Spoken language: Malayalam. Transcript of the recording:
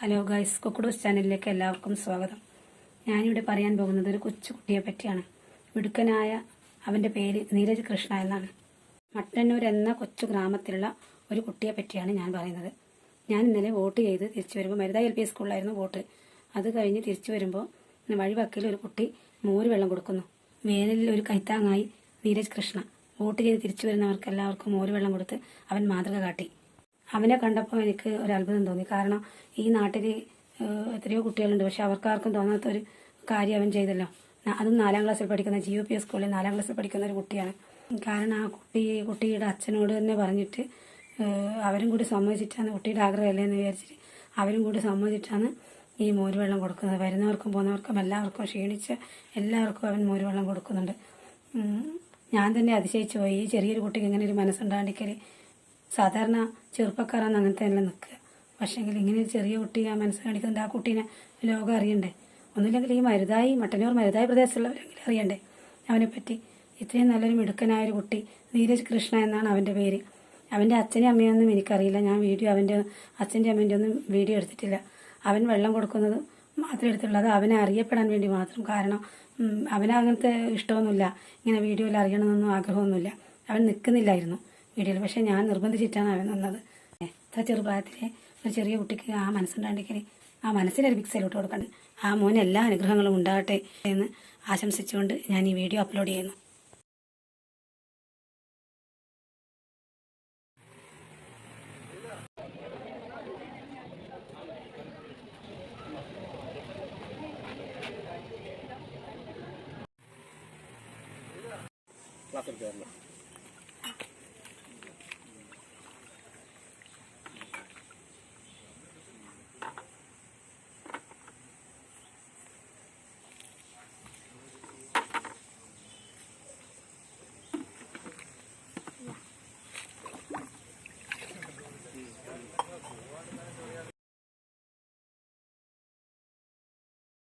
ഹലോ ഗൈസ് കുക്കുഡൂസ് ചാനലിലേക്ക് എല്ലാവർക്കും സ്വാഗതം. ഞാനിവിടെ പറയാൻ പോകുന്നത് ഒരു കൊച്ചുകുട്ടിയെ പറ്റിയാണ്. മിടുക്കനായ അവന്റെ പേര് നീരജ് കൃഷ്ണ എന്നാണ്. മട്ടന്നൂർ എന്ന കൊച്ചു ഗ്രാമത്തിലുള്ള ഒരു കുട്ടിയെ പറ്റിയാണ് ഞാൻ പറയുന്നത്. ഞാൻ ഇന്നലെ വോട്ട് ചെയ്ത് തിരിച്ചു വരുമ്പോൾ മരുത എൽ പി സ്കൂളിലായിരുന്നു വോട്ട്. അത് കഴിഞ്ഞ് തിരിച്ചു വരുമ്പോൾ വഴിവക്കിൽ ഒരു കുട്ടി മോര് വെള്ളം കൊടുക്കുന്നു. വേനലിൽ ഒരു കൈത്താങ്ങായി നീരജ് കൃഷ്ണ. വോട്ട് ചെയ്ത് തിരിച്ചു വരുന്നവർക്ക് എല്ലാവർക്കും മോര് വെള്ളം കൊടുത്ത് അവൻ മാതൃക കാട്ടി. അവനെ കണ്ടപ്പോൾ എനിക്ക് ഒരു അത്ഭുതം തോന്നി. കാരണം ഈ നാട്ടിൽ എത്രയോ കുട്ടികളുണ്ട്. പക്ഷെ അവർക്കാർക്കും തോന്നാത്ത ഒരു കാര്യം അവൻ ചെയ്തല്ലോ. അതും നാലാം ക്ലാസ്സിൽ പഠിക്കുന്ന ജി പി സ്കൂളിൽ നാലാം ക്ലാസ്സിൽ പഠിക്കുന്ന ഒരു കുട്ടിയാണ്. കാരണം ആ കുട്ടി കുട്ടിയുടെ അച്ഛനോട് തന്നെ പറഞ്ഞിട്ട് അവരും കൂടി സമ്മതിച്ചിട്ടാണ് കുട്ടിയുടെ ആഗ്രഹമല്ലേ എന്ന് വിചാരിച്ചിട്ട് അവരും കൂടി സമ്മതിച്ചിട്ടാണ് ഈ മോരുവെള്ളം കൊടുക്കുന്നത്. വരുന്നവർക്കും പോകുന്നവർക്കും എല്ലാവർക്കും ക്ഷീണിച്ച് എല്ലാവർക്കും അവൻ മോരുവെള്ളം കൊടുക്കുന്നുണ്ട്. ഞാൻ തന്നെ അതിശയിച്ചു പോയി. ഈ ചെറിയൊരു കുട്ടിക്ക് ഇങ്ങനെ ഒരു മനസ്സുണ്ടാണ്ടിക്കൽ സാധാരണ ചെറുപ്പക്കാരാണ് അങ്ങനത്തെ എല്ലാം നിൽക്കുക. പക്ഷേങ്കിൽ ഇങ്ങനെ ഒരു ചെറിയ കുട്ടി ആ മനസ്സ് കാണിക്കുന്നുണ്ട് ആ കുട്ടീനെ ലോകം അറിയണ്ടേ? ഒന്നുമില്ലെങ്കിൽ ഈ മരുതായി മട്ടന്നൂർ മരുതായി പ്രദേശത്തുള്ളവരെങ്കിലും അറിയണ്ടേ? അവനെപ്പറ്റി ഇത്രയും നല്ലൊരു മിടുക്കനായ ഒരു കുട്ടി നീരജ് കൃഷ്ണ എന്നാണ് അവന്റെ പേര്. അവന്റെ അച്ഛനെയും അമ്മയൊന്നും എനിക്കറിയില്ല. ഞാൻ വീഡിയോ അവന്റെ അച്ഛന്റെ അമ്മേന്റെ ഒന്നും വീഡിയോ എടുത്തിട്ടില്ല. അവൻ വെള്ളം കൊടുക്കുന്നത് മാത്രം എടുത്തുള്ളത് അവനെ അറിയപ്പെടാൻ വേണ്ടി മാത്രം. കാരണം അവനങ്ങനത്തെ ഇഷ്ടമൊന്നുമില്ല. ഇങ്ങനെ വീഡിയോയിൽ അറിയണമെന്നൊന്നും ആഗ്രഹമൊന്നുമില്ല. അവൻ നിൽക്കുന്നില്ലായിരുന്നു. വീഡിയോയിൽ പക്ഷെ ഞാൻ നിർബന്ധിച്ചിട്ടാണ് അവൻ നിന്നത്. ഇത്ര ചെറുപ്രായത്തിലെ ഒരു ചെറിയ കുട്ടിക്ക് ആ മനസ്സുണ്ടാണ്ടെങ്കിൽ ആ മനസ്സിനൊരു പിക്സലോട്ട് കൊടുക്കണ്ട് ആ മോന് എല്ലാ അനുഗ്രഹങ്ങളും ഉണ്ടാകട്ടെ എന്ന് ആശംസിച്ചുകൊണ്ട് ഞാൻ ഈ വീഡിയോ അപ്ലോഡ് ചെയ്യുന്നു. ക്ലാസ് കയറണം